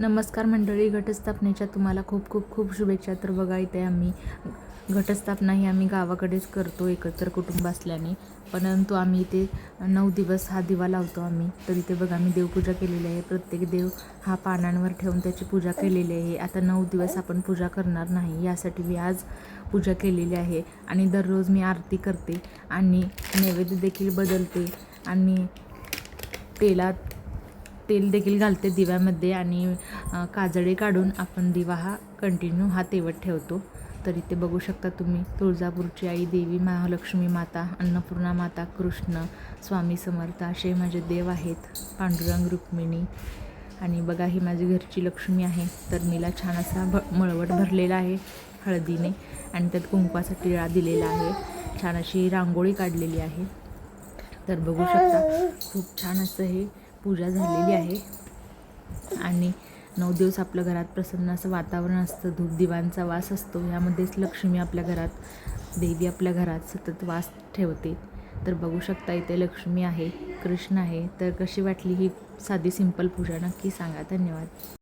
नमस्कार मंडळी घटस्थापनेच्या तुम्हाला खूप खूप खूप शुभेच्छा. तर बघा इथे आम्ही घटस्थापना ही आम्ही गावाकडेच करतो एकत्र कुटुंब असल्याने. परंतु आम्ही इथे नऊ दिवस हा दिवा लावतो आम्ही. तर इथे बघा आम्ही देवपूजा केलेली आहे. प्रत्येक देव हा पानांवर ठेवून त्याची पूजा केलेली आहे. आता नऊ दिवस आपण पूजा करणार नाही यासाठी मी आज पूजा केलेली आहे. आणि दररोज मी आरती करते आणि नैवेद्य देखील बदलते. आणि तेलात तेल देखील घालते दिव्यामध्ये आणि काजळे काढून आपण दिवा हा कंटिन्यू हा तेवत ठेवतो. तर इथे बघू शकता तुम्ही तुळजापूरची आई देवी महालक्ष्मी माता अन्नपूर्णा माता कृष्ण स्वामी समर्थ असे माझे देव आहेत पांडुरंग रुक्मिणी. आणि बघा ही माझी घरची लक्ष्मी आहे. तर मीला छान असा भ मळवट भरलेला आहे हळदीने आणि त्यात कुंकवाचा टिळा दिलेला आहे. छान अशी रांगोळी काढलेली आहे. तर बघू शकता खूप छान असं हे पूजा झालेली आहे. आणि नऊ दिवस आपल्या घरात प्रसन्न असं वातावरण असतं. धूप दिवांचा वास असतो. ह्यामध्येच लक्ष्मी आपल्या घरात देवी आपल्या घरात सतत वास ठेवते. तर बघू शकता इथे लक्ष्मी आहे कृष्ण आहे. तर कशी वाटली ही साधी सिंपल पूजा? नक्की सांगा. धन्यवाद.